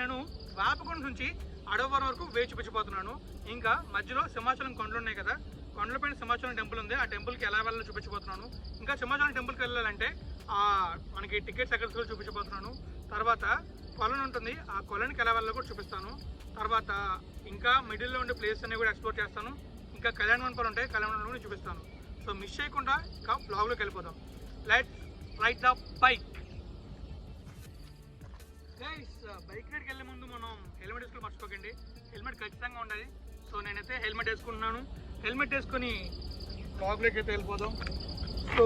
నేను వేపకొండ నుంచి అడవరం వరకు వేచి చూపించబోతున్నాను ఇంకా మధ్యలో సింహాచలం కొండలు ఉన్నాయి కదా కొండలపైన సింహాచలం టెంపుల్ ఉంది. ఆ టెంపుల్కి ఎలా వెళ్ళాలో చూపించబోతున్నాను. ఇంకా సింహాచలం టెంపుల్కి వెళ్ళాలంటే ఆ మనకి టికెట్స్ ఎక్కడ తీసుకోవాలో చూపించబోతున్నాను. తర్వాత కొలను ఉంటుంది. ఆ కొలనికి ఎలా వెళ్ళాలో కూడా చూపిస్తాను. తర్వాత ఇంకా మిడిల్లో ఉండే ప్లేస్ అన్ని కూడా ఎక్స్ప్లోర్ చేస్తాను. ఇంకా కళ్యాణ మండపాలు ఉంటాయి. కళ్యాణ మండపం కూడా చూపిస్తాను. సో మిస్ చేయకుండా ఇంకా బ్లాగ్లోకి వెళ్ళిపోదాం. Let ride the bike guys bike రైడ్కి వెళ్ళే ముందు మనం హెల్మెట్ వేసుకుని మర్చిపోకండి. హెల్మెట్ ఖచ్చితంగా ఉండాలి. సో నేనైతే హెల్మెట్ వేసుకుంటున్నాను. హెల్మెట్ వేసుకొని బ్లాగ్లోకి అయితే వెళ్ళిపోదాం. సో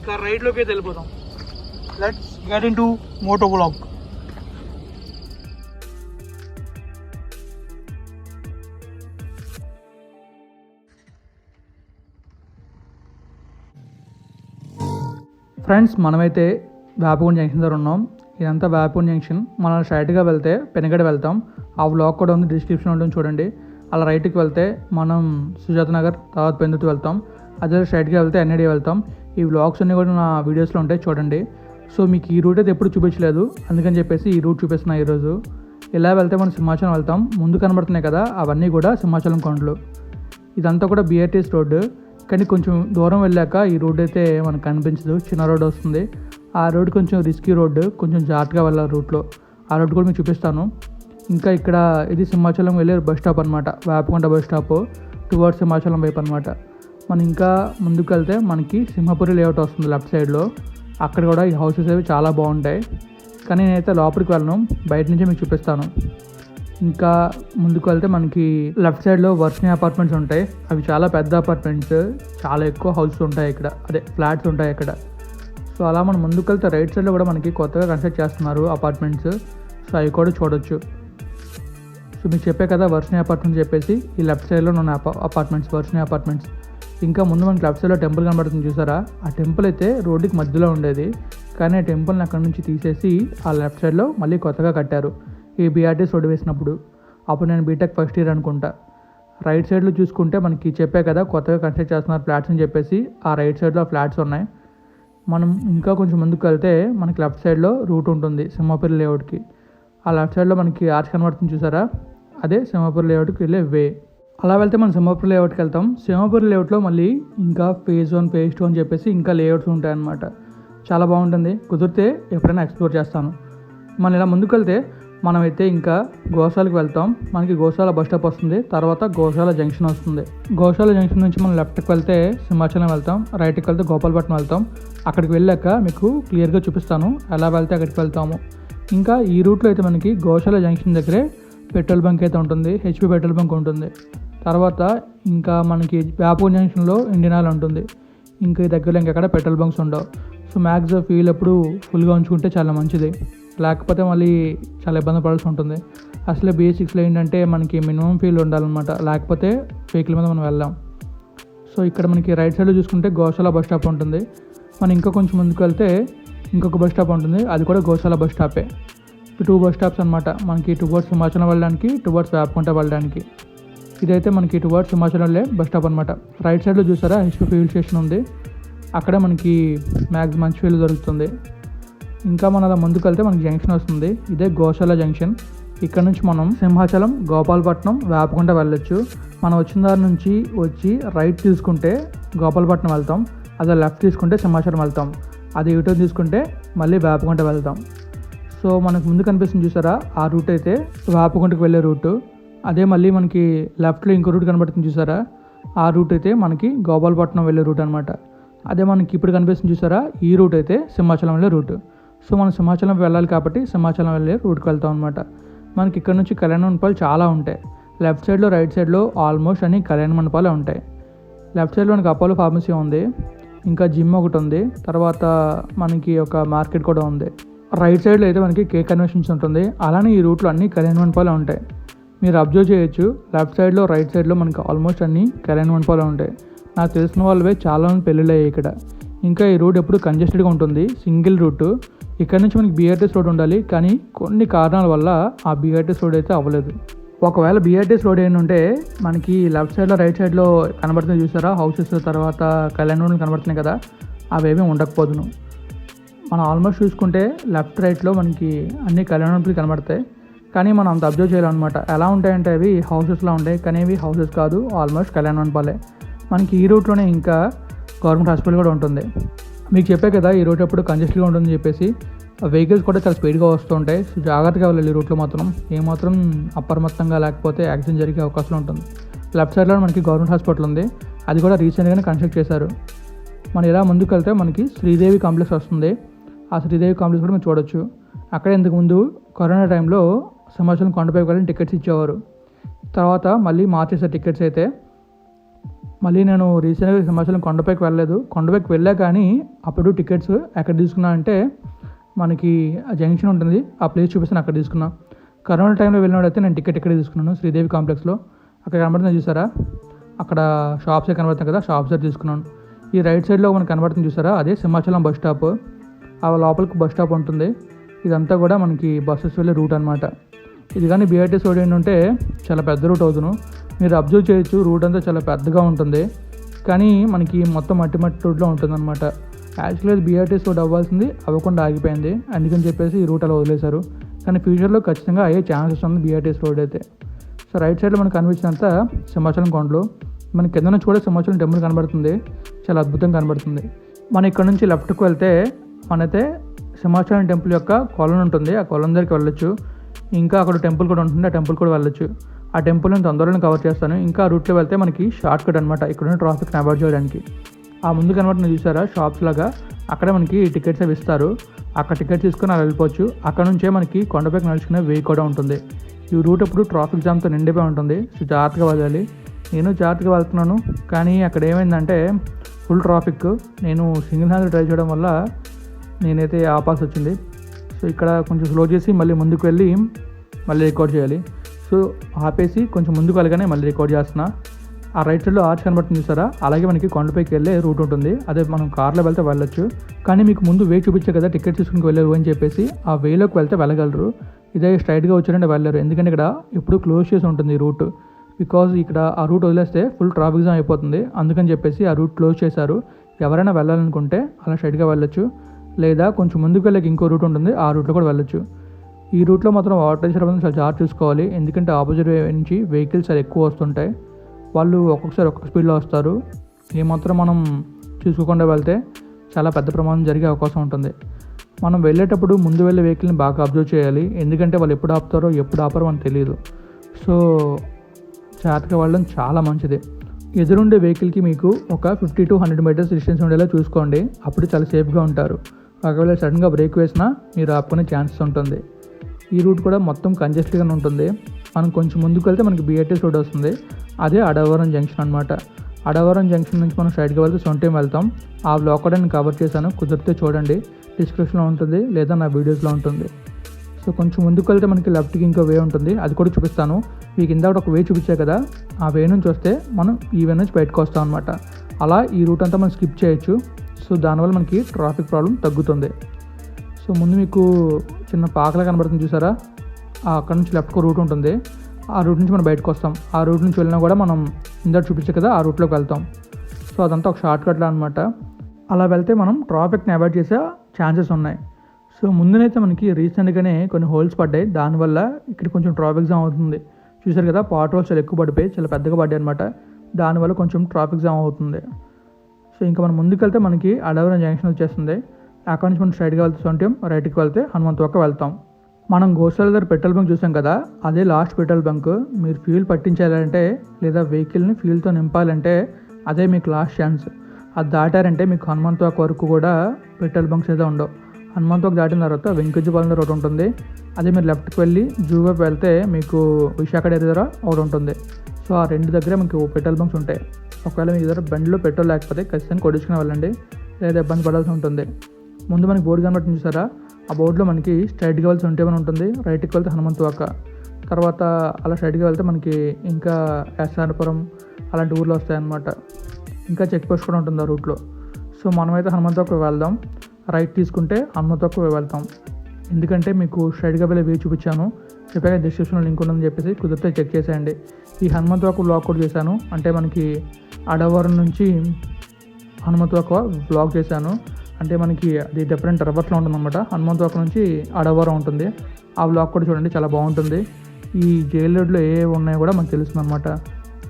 ఇక రైడ్లోకి అయితే వెళ్ళిపోదాం. Let's get into moto blog friends మనమైతే వేపగుండ జంక్షన్ దగ్గర ఉన్నాం. ఇదంతా వేపగుండ జంక్షన్ మనం స్ట్రైట్గా వెళ్తే పెనగడ వెళ్తాం. ఆ వ్లాగ్ కూడా ఉంది డిస్క్రిప్షన్ ఉంటుంది చూడండి. అలా రైట్కి వెళ్తే మనం సుజాత నగర్ తర్వాత పెందుతు వెళ్తాం. అదే స్ట్రైట్గా వెళ్తే ఎన్ఐడి వెళ్తాం. ఈ వ్లాగ్స్ అన్నీ కూడా నా వీడియోస్లో ఉంటాయి చూడండి. సో మీకు ఈ రూట్ అయితే ఎప్పుడు చూపించలేదు. అందుకని చెప్పేసి ఈ రూట్ చూపిస్తున్నా ఈరోజు. ఇలా వెళ్తే మనం సింహాచలం వెళ్తాం. ముందు కనబడుతున్నాయి కదా అవన్నీ కూడా సింహాచలం కొండలు. ఇదంతా కూడా బిఆర్టీఎస్ రోడ్డు. కానీ కొంచెం దూరం వెళ్ళాక ఈ రోడ్ అయితే మనకు కనిపించదు. చిన్న రోడ్ వస్తుంది. ఆ రోడ్ కొంచెం రిస్కీ రోడ్డు కొంచెం జాగ్రత్తగా వెళ్ళాలి రూట్లో ఆ రోడ్ కూడా మీకు చూపిస్తాను. ఇంకా ఇక్కడ ఇది సింహాచలం వెళ్ళే బస్ స్టాప్ అనమాట Vepakonda bus stop towards Simhachalam వైపు అనమాట మనం ఇంకా ముందుకు వెళ్తే మనకి సింహపురి లేఅవుట్ వస్తుంది లెఫ్ట్ సైడ్లో అక్కడ కూడా ఈ హౌసెస్ అవి చాలా బాగుంటాయి. కానీ నేనైతే లోపలికి వెళ్ళను. బయట నుంచే మీకు చూపిస్తాను. ఇంకా ముందుకు వెళ్తే మనకి లెఫ్ట్ సైడ్లో వర్షిని అపార్ట్మెంట్స్ ఉంటాయి. అవి చాలా పెద్ద అపార్ట్మెంట్స్ చాలా ఎక్కువ హౌసెస్ ఉంటాయి ఇక్కడ. అదే ఫ్లాట్స్ ఉంటాయి ఇక్కడ సో అలా మనం ముందుకెళ్తే రైట్ సైడ్లో కూడా మనకి కొత్తగా కన్స్ట్రక్ట్ చేస్తున్నారు అపార్ట్మెంట్స్. సో అవి కూడా చూడొచ్చు. సో మీకు చెప్పే కదా వర్షిని అపార్ట్మెంట్ చెప్పేసి ఈ లెఫ్ట్ సైడ్లో ఉన్న అపార్ట్మెంట్స్ వర్షిని అపార్ట్మెంట్స్. ఇంకా ముందు మనకి లెఫ్ట్ సైడ్లో టెంపుల్ కనబడుతుంది చూసారా? ఆ టెంపుల్ అయితే రోడ్డుకి మధ్యలో ఉండేది. కానీ ఆ టెంపుల్ని అక్కడ నుంచి తీసేసి ఆ లెఫ్ట్ సైడ్లో మళ్ళీ కొత్తగా కట్టారు. ఈ బీఆర్టీఎస్ రోడ్డు వేసినప్పుడు. అప్పుడు నేను బీటెక్ ఫస్ట్ ఇయర్ అనుకుంటా. రైట్ సైడ్లో చూసుకుంటే మనకి చెప్పే కదా కొత్తగా కన్స్ట్రక్ట్ చేస్తున్నారు ఫ్లాట్స్ అని చెప్పేసి ఆ రైట్ సైడ్లో ఫ్లాట్స్ ఉన్నాయి. మనం ఇంకా కొంచెం ముందుకు వెళ్తే మనకి లెఫ్ట్ సైడ్లో రూట్ ఉంటుంది సింహపురి లేఅవుట్కి ఆ లెఫ్ట్ సైడ్లో మనకి ఆర్చ్ కనబడుతుంది చూసారా? అదే సింహపురి లేఅవుట్కి వెళ్ళే వే అలా వెళ్తే మనం సింహపురి లేఅవుట్కి వెళ్తాం. సింహపురి లేఅవుట్లో మళ్ళీ ఇంకా ఫేజ్ వన్ ఫేజ్ టూ అని చెప్పేసి ఇంకా లేఅవుట్స్ ఉంటాయన్నమాట. చాలా బాగుంటుంది. కుదిరితే ఎప్పుడైనా ఎక్స్ప్లోర్ చేస్తాను. మనం ఇలా ముందుకు వెళ్తే మనమైతే ఇంకా గోశాలకు వెళ్తాం. మనకి గోశాల బస్ స్టాప్ వస్తుంది. తర్వాత గోశాల జంక్షన్ వస్తుంది. గోశాల జంక్షన్ నుంచి మనం లెఫ్ట్కి వెళ్తే సింహాచలం వెళ్తాం. రైట్కి వెళ్తే గోపాలపట్నం వెళ్తాం. అక్కడికి వెళ్ళాక మీకు క్లియర్గా చూపిస్తాను. ఎలా వెళ్తే అక్కడికి వెళ్తాము. ఇంకా ఈ రూట్లో అయితే మనకి గోశాల జంక్షన్ దగ్గరే పెట్రోల్ బంక్ అయితే ఉంటుంది. హెచ్పి పెట్రోల్ బంక్ ఉంటుంది. తర్వాత ఇంకా మనకి వ్యాపూర్ జంక్షన్లో ఇండియన్ ఆయిల్ ఉంటుంది. ఇంకా ఈ దగ్గరలో ఇంకెక్కడ పెట్రోల్ బంక్స్ ఉండవు. సో మ్యాక్స్ ఫ్యూల్ ఎప్పుడు ఫుల్గా ఉంచుకుంటే చాలా మంచిది. లేకపోతే మళ్ళీ చాలా ఇబ్బంది పడాల్సి ఉంటుంది. అసలే బేసిక్స్లో ఏంటంటే మనకి మినిమం ఫీల్ ఉండాలన్నమాట. లేకపోతే వెహికల్ మీద మనం వెళ్దాం. సో ఇక్కడ మనకి రైట్ సైడ్లో చూసుకుంటే గోశాల బస్ స్టాప్ ఉంటుంది. మనం ఇంకా కొంచెం ముందుకు వెళ్తే ఇంకొక బస్ స్టాప్ ఉంటుంది. అది కూడా గోశాల బస్ స్టాపే. టూ బస్ స్టాప్స్ అనమాట మనకి టువర్డ్స్ హిమాచలం వెళ్ళడానికి టువర్డ్స్ వేపకుంట వెళ్ళడానికి. ఇదైతే మనకి టువర్డ్స్ హిమాచలం వెళ్ళే బస్ స్టాప్ అనమాట రైట్ సైడ్లో చూసారా? హెచ్పి ఫ్యూల్ స్టేషన్ ఉంది. అక్కడ మనకి మ్యాక్సిమం మంచి ఫీల్ దొరుకుతుంది. ఇంకా మన అలా ముందుకు వెళ్తే మనకి జంక్షన్ వస్తుంది. ఇదే గోశాల జంక్షన్. ఇక్కడ నుంచి మనం సింహాచలం గోపాలపట్నం వేపకుంట వెళ్ళొచ్చు. మనం వచ్చిన దారి నుంచి వచ్చి రైట్ తీసుకుంటే గోపాలపట్నం వెళ్తాం. అదే లెఫ్ట్ తీసుకుంటే సింహాచలం వెళ్తాం. అది ఇటు తీసుకుంటే మళ్ళీ వేపకుంట వెళ్తాం. సో మనకు ముందు కనిపిస్తుంది చూసారా? ఆ రూట్ అయితే వేపకుంటకు వెళ్ళే రూటు అదే మళ్ళీ మనకి లెఫ్ట్లో ఇంకో రూట్ కనబడుతుంది చూసారా? ఆ రూట్ అయితే మనకి గోపాలపట్నం వెళ్ళే రూట్ అనమాట అదే మనకి ఇప్పుడు కనిపిస్తుంది చూసారా? ఈ రూట్ అయితే సింహాచలం వెళ్ళే రూట్ సో మనం సింహాచలం వెళ్ళాలి కాబట్టి సింహాచలం వెళ్ళే రూట్కి వెళ్తాం అనమాట మనకి ఇక్కడ నుంచి కళ్యాణ మండపాలు చాలా ఉంటాయి. లెఫ్ట్ సైడ్లో రైట్ సైడ్లో ఆల్మోస్ట్ అన్ని కళ్యాణ మండపాలే ఉంటాయి. లెఫ్ట్ సైడ్లో మనకి అపోలో ఫార్మసీ ఉంది. ఇంకా జిమ్ ఒకటి ఉంది. తర్వాత మనకి ఒక మార్కెట్ కూడా ఉంది. రైట్ సైడ్లో అయితే మనకి కేక్ కన్వెన్షన్స్ ఉంటుంది. అలానే ఈ రూట్లో అన్ని కళ్యాణ మండపాలే ఉంటాయి. మీరు అబ్జర్వ్ చేయొచ్చు. లెఫ్ట్ సైడ్లో రైట్ సైడ్లో మనకి ఆల్మోస్ట్ అన్ని కళ్యాణ మండపాలే ఉంటాయి. నాకు తెలిసిన వాళ్ళవే చాలా మంది పెళ్ళిళ్ళు అయ్యాయి ఇక్కడ. ఇంకా ఈ రూట్ ఎప్పుడు కంజెస్టెడ్గా ఉంటుంది. Single route. ఇక్కడ నుంచి మనకి బీఆర్టీఎస్ రోడ్ ఉండాలి కానీ కొన్ని కారణాల వల్ల ఆ బీఆర్టీఎస్ రోడ్ అయితే అవ్వలేదు. ఒకవేళ బీఆర్టీఎస్ రోడ్ ఏంటంటే మనకి లెఫ్ట్ సైడ్లో రైట్ సైడ్లో కనబడుతుంది చూసారా? హౌసెస్ తర్వాత కళ్యాణ రోడ్లు కనబడుతున్నాయి కదా అవేమీ ఉండకపోదును. మనం ఆల్మోస్ట్ చూసుకుంటే లెఫ్ట్ రైట్లో మనకి అన్ని కళ్యాణ రోడ్లు కనబడతాయి. కానీ మనం అంత అబ్జర్వ్ చేయాలన్నమాట ఎలా ఉంటాయంటే అవి హౌసెస్లో ఉంటాయి కానీ అవి హౌసెస్ కాదు ఆల్మోస్ట్ కళ్యాణ మండపాలే. మనకి ఈ రూట్లోనే ఇంకా గవర్నమెంట్ హాస్పిటల్ కూడా ఉంటుంది. మీకు చెప్పే కదా ఈ రోడ్ ఎప్పుడు కంజెస్ట్గా ఉంటుందని చెప్పేసి. వెహికల్స్ కూడా చాలా స్పీడ్గా వస్తూ ఉంటాయి. సో జాగ్రత్తగా వెళ్ళాలి ఈ రూట్లో మాత్రం. ఏమాత్రం అప్రమత్తంగా లేకపోతే యాక్సిడెంట్ జరిగే అవకాశం ఉంటుంది. లెఫ్ట్ సైడ్లో మనకి గవర్నమెంట్ హాస్పిటల్ ఉంది. అది కూడా రీసెంట్గానే కన్స్ట్రక్ట్ చేశారు. మనం ఇలా ముందుకు వెళ్తే మనకి శ్రీదేవి కాంప్లెక్స్ వస్తుంది. ఆ శ్రీదేవి కాంప్లెక్స్ కూడా మీరు చూడొచ్చు. అక్కడ ఇంతకుముందు కరోనా టైంలో సింహాచలం కొండపైకి వెళ్ళిన టికెట్స్ ఇచ్చేవారు. తర్వాత మళ్ళీ మార్చేసారు టికెట్స్ అయితే. మళ్ళీ నేను రీసెంట్గా సింహాచలం కొండపైకి వెళ్ళలేదు. కొండపైకి వెళ్ళా కానీ అప్పుడు టికెట్స్ ఎక్కడ తీసుకున్నా అంటే మనకి ఆ జంక్షన్ ఉంటుంది. ఆ ప్లేస్ చూపిస్తాను అక్కడ తీసుకున్నా. కరోనా టైంలో వెళ్ళినప్పుడైతే నేను టికెట్ ఇక్కడే తీసుకున్నాను? శ్రీదేవి కాంప్లెక్స్లో అక్కడ కనబడుతుంది చూసారా? అక్కడ షాప్సే కనబడుతుంది కదా షాప్స్ దగ్గర తీసుకున్నాను. ఈ రైట్ సైడ్లో మనకు కనబడుతుంది చూసారా? అదే సింహాచలం బస్ స్టాప్ ఆ లోపలికి బస్ స్టాప్ ఉంటుంది. ఇదంతా కూడా మనకి బస్సెస్ వెళ్ళే రూట్ అనమాట ఇది కానీ బీఆర్టీఎస్ రోడ్ ఏంటంటే చాలా పెద్ద రూట్ అవుతును. మీరు అబ్జర్వ్ చేయొచ్చు రూట్ అంతా చాలా పెద్దగా ఉంటుంది. కానీ మనకి మొత్తం మట్టి మట్టి రోడ్లో ఉంటుంది అనమాట యాక్చువల్లీ అది బీఆర్టీఎస్ రోడ్ అవ్వాల్సింది అవ్వకుండా ఆగిపోయింది. అందుకని చెప్పేసి ఈ రూట్ అలా వదిలేశారు. కానీ ఫ్యూచర్లో ఖచ్చితంగా అయ్యే ఛాన్సెస్ ఉంది బీఆర్టీఎస్ రోడ్ అయితే. సో రైట్ సైడ్లో మనకు కనిపించినంత సింహాచలం కొండలు. మన కింద చూడే సింహాచలం టెంపుల్ కనబడుతుంది. చాలా అద్భుతంగా కనబడుతుంది. మనం ఇక్కడ నుంచి లెఫ్ట్కి వెళ్తే మనైతే సింహాచలం టెంపుల్ యొక్క కొలను ఉంటుంది. ఆ కొలం దగ్గరికి వెళ్ళొచ్చు. ఇంకా అక్కడ టెంపుల్ కూడా ఉంటుంది. ఆ టెంపుల్ కూడా వెళ్ళొచ్చు. ఆ టెంపుల్ నేను తొందరలో కవర్ చేస్తాను. ఇంకా రూట్లో వెళ్తే మనకి షార్ట్ కట్ అనమాట ఇక్కడ ట్రాఫిక్ని అవాయిడ్ చేయడానికి ఆ ముందు కనబడిన చూసారా? షాప్స్ లాగా. అక్కడ మనకి టికెట్స్ అవి ఇస్తారు. అక్కడ టికెట్ తీసుకుని అలా వెళ్ళిపోవచ్చు. అక్కడ నుంచే మనకి కొండపైకి నడుచుకునే వే కూడా ఉంటుంది. ఈ రూట్ అప్పుడు ట్రాఫిక్ జామ్తో నిండిపోయి ఉంటుంది. సో జాగ్రత్తగా వెళ్ళాలి. నేను జాగ్రత్తగా వెళ్తున్నాను. కానీ అక్కడ ఏమైందంటే ఫుల్ ట్రాఫిక్. నేను సింగిల్ హ్యాండ్ డ్రైవ్ చేయడం వల్ల నేనైతే ఆపాల్సి వచ్చింది. సో ఇక్కడ కొంచెం స్లో చేసి మళ్ళీ ముందుకు వెళ్ళి మళ్ళీ రికార్డ్ చేయాలి. సో ఆపేసి కొంచెం ముందుకు వెళ్ళగానే మళ్ళీ రికార్డ్ చేస్తున్నా. ఆ రైట్ సైడ్లో ఆర్చ్ కనబడుతుంది చూసారా? అలాగే మనకి కొండపైకి వెళ్ళే రూట్ ఉంటుంది. అదే మనం కార్లో వెళ్తే వెళ్ళొచ్చు. కానీ మీకు ముందు వే చూపించే కదా టికెట్ తీసుకుని వెళ్ళరు అని చెప్పేసి ఆ వేలోకి వెళ్తే వెళ్ళగలరు. ఇదే స్ట్రైట్గా వచ్చారంటే వెళ్ళరు. ఎందుకంటే ఇక్కడ ఇప్పుడు క్లోజ్ చేసి ఉంటుంది రూట్ బికాజ్ ఇక్కడ ఆ రూట్ వదిలేస్తే ఫుల్ ట్రాఫిక్ జామ్ అయిపోతుంది. అందుకని చెప్పేసి ఆ రూట్ క్లోజ్ చేశారు. ఎవరైనా వెళ్ళాలనుకుంటే అలా స్ట్రైట్గా వెళ్ళొచ్చు. లేదా కొంచెం ముందుకు వెళ్ళకి ఇంకో రూట్ ఉంటుంది. ఆ రూట్లో కూడా వెళ్ళొచ్చు. ఈ రూట్లో మాత్రం వాటర్ చేసేటప్పుడు చాలా జాగ్రత్త చూసుకోవాలి. ఎందుకంటే ఆపోజిట్ వే నుంచి వెహికల్స్ చాలా ఎక్కువ వస్తుంటాయి. వాళ్ళు ఒక్కొక్కసారి ఒక్కొక్క స్పీడ్లో వస్తారు. ఏమాత్రం మనం చూసుకోకుండా వెళ్తే చాలా పెద్ద ప్రమాదం జరిగే అవకాశం ఉంటుంది. మనం వెళ్ళేటప్పుడు ముందు వెళ్ళే వెహికల్ని బాగా అబ్జర్వ్ చేయాలి. ఎందుకంటే వాళ్ళు ఎప్పుడు ఆపుతారో ఎప్పుడు ఆపారో మనకు తెలియదు. సో జాగ్రత్తగా వెళ్ళడం చాలా మంచిది. ఎదురుండే వెహికల్కి మీకు ఒక fifty to hundred metres distance ఉండేలా చూసుకోండి. అప్పుడు చాలా సేఫ్గా ఉంటారు. ఒకవేళ సడన్గా బ్రేక్ వేసినా మీరు ఆపుకునే ఛాన్సెస్ ఉంటుంది. ఈ రూట్ కూడా మొత్తం కంజెస్టెడ్గానే ఉంటుంది. మనం కొంచెం ముందుకు వెళ్తే మనకి బిఆర్టీఎస్ రోడ్ వస్తుంది. అదే అడవరం జంక్షన్ అనమాట అడవరం జంక్షన్ నుంచి మనం సైడ్కి వెళ్తే సొంటేం వెళ్తాం. ఆ బ్లాక్ కూడా నేను కవర్ చేశాను. కుదిరితే చూడండి. డిస్క్రిప్షన్లో ఉంటుంది. లేదా నా వీడియోస్లో ఉంటుంది. సో కొంచెం ముందుకు వెళ్తే మనకి లెఫ్ట్కి ఇంకో వే ఉంటుంది. అది కూడా చూపిస్తాను. మీకు ఇందాక ఒక వే చూపించా కదా? ఆ వే నుంచి వస్తే మనం ఈ వే నుంచి బయటకు వస్తాం అనమాట అలా ఈ రూట్ అంతా మనం స్కిప్ చేయొచ్చు. సో దానివల్ల మనకి ట్రాఫిక్ ప్రాబ్లం తగ్గుతుంది. సో ముందు మీకు చిన్న పాకలా కనబడుతుంది చూసారా? అక్కడ నుంచి లెఫ్ట్కి రూట్ ఉంటుంది. ఆ రూట్ నుంచి మనం బయటకు వస్తాం. ఆ రూట్ నుంచి వెళ్ళినా కూడా మనం ఇందాక చూపించే కదా ఆ రూట్లోకి వెళ్తాం. సో అదంతా ఒక షార్ట్ కట్లో అనమాట అలా వెళ్తే మనం ట్రాఫిక్ని అవాయిడ్ చేసే ఛాన్సెస్ ఉన్నాయి. సో ముందునైతే మనకి రీసెంట్గానే కొన్ని హోల్స్ పడ్డాయి. దానివల్ల ఇక్కడ కొంచెం ట్రాఫిక్ జామ్ అవుతుంది. చూసారు కదా పాట్ హోల్స్ చాలా ఎక్కువ పడిపోయి చాలా పెద్దగా పడ్డాయి అనమాట దానివల్ల కొంచెం ట్రాఫిక్ జామ్ అవుతుంది. సో ఇంకా మనం ముందుకెళ్తే మనకి అడవరం జంక్షన్ వచ్చేస్తుంది. అక్కడ నుంచి మనం స్ట్రైట్గా వెళ్తే సొంతం రైట్కి వెళ్తే హనుమంత్ ఒక్క వెళ్తాం. మనం గోశాల దగ్గర పెట్రోల్ బంక్ చూసాం కదా అదే లాస్ట్ పెట్రోల్ బంక్. మీరు ఫ్యూల్ పట్టించాలంటే లేదా వెహికల్ని ఫ్యూల్తో నింపాలంటే అదే మీకు లాస్ట్ ఛాన్స్. అది దాటారంటే మీకు హనుమంత్ వాక్ వరకు కూడా పెట్రోల్ బంక్స్ అయితే ఉండవు. హనుమంత్ వాక్ దాటిన తర్వాత వెంకజ్జపాలెం రోడ్ ఉంటుంది. అదే మీరు లెఫ్ట్కి వెళ్ళి జూ వైపు వెళ్తే మీకు విశాఖ డైరీ దగ్గర ఒకటి ఉంటుంది. సో ఆ రెండు దగ్గర మీకు పెట్రోల్ బంక్స్ ఉంటాయి. ఒకవేళ మీ దగ్గర బండిలో పెట్రోల్ లేకపోతే ఖచ్చితంగా కొడుచుకుని వెళ్ళండి. లేదా ఇబ్బంది పడాల్సి ఉంటుంది. ముందు మనకి బోర్డు కనబట్టి చూసారా? ఆ బోర్డులో మనకి స్ట్రైట్గా వెళ్తే ఉంటేమని ఉంటుంది రైట్కి వెళ్తే హనుమంతు వాక. తర్వాత అలా స్ట్రైట్గా వెళ్తే మనకి ఇంకా ఎస్ఆర్పురం అలాంటి ఊర్లు వస్తాయన్నమాట. ఇంకా చెక్ పోస్ట్ కూడా ఉంటుంది ఆ రూట్లో సో మనమైతే హనుమంతకు వెళ్దాం. రైట్ తీసుకుంటే హనుమంతకు వెళ్తాం. ఎందుకంటే మీకు స్ట్రైట్గా వెళ్ళే వ్యూ చూపించాను. చెప్పాక డిస్క్రిప్షన్లో లింక్ ఉందని చెప్పేసి కుదిరితే చెక్ చేసేయండి. ఈ హనుమంతకు బ్లాగ్ కూడా చేశాను. అంటే మనకి అడవరం నుంచి హనుమంతకు బ్లాగ్ చేశాను. అంటే మనకి అది డిఫరెంట్ రివర్స్లో ఉంటుందన్నమాట. హనుమంతకు నుంచి అడవరం ఉంటుంది. ఆ బ్లాక్ కూడా చూడండి చాలా బాగుంటుంది. ఈ జైల్ రోడ్లో ఏ ఉన్నాయో కూడా మనకు తెలుస్తుంది అనమాట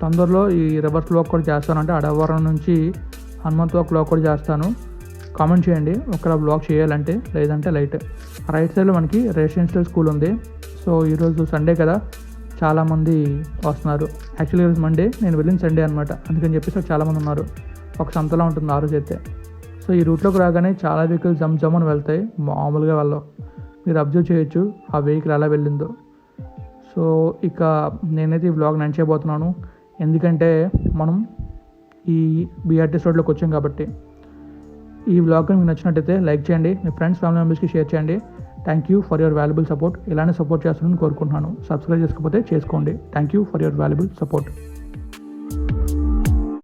తొందరలో ఈ రివర్స్ బ్లాక్ కూడా చేస్తాను అంటే అడవరం నుంచి హనుమంత్ వాక్ బ్లాక్ కూడా చేస్తాను. కామెంట్ చేయండి ఒకవేళ బ్లాక్ చేయాలంటే లేదంటే లైట్ రైట్ సైడ్లో మనకి రెసిడెన్షియల్ స్కూల్ ఉంది. సో ఈరోజు సండే కదా చాలామంది వస్తున్నారు. యాక్చువల్లీ ఈరోజు మండే నేను వెళ్ళిన సండే అనమాట అందుకని చెప్పేసి చాలామంది ఉన్నారు. ఒక సంతలా ఉంటుంది ఆ రోజు అయితే. సో ఈ రూట్లోకి రాగానే చాలా వెహికల్స్ జమ్ జమ్ అని వెళ్తాయి. మామూలుగా వెళ్ళవు మీరు అబ్జర్వ్ చేయొచ్చు ఆ వెహికల్ ఎలా వెళ్ళిందో. సో ఇక నేనైతే ఈ బ్లాగ్ నడిచేయబోతున్నాను. ఎందుకంటే మనం ఈ బీఆర్టీఎస్ రోడ్లోకి వచ్చాం కాబట్టి ఈ వ్లాగ్ మీకు నచ్చినట్టయితే లైక్ చేయండి మీ ఫ్రెండ్స్ ఫ్యామిలీ మెంబర్స్కి షేర్ చేయండి. Thank you for your valuable support. ఇలానే సపోర్ట్ చేస్తారని కోరుకుంటున్నాను. సబ్స్క్రైబ్ చేసుకోకపోతే చేసుకోండి. Thank you for your valuable support.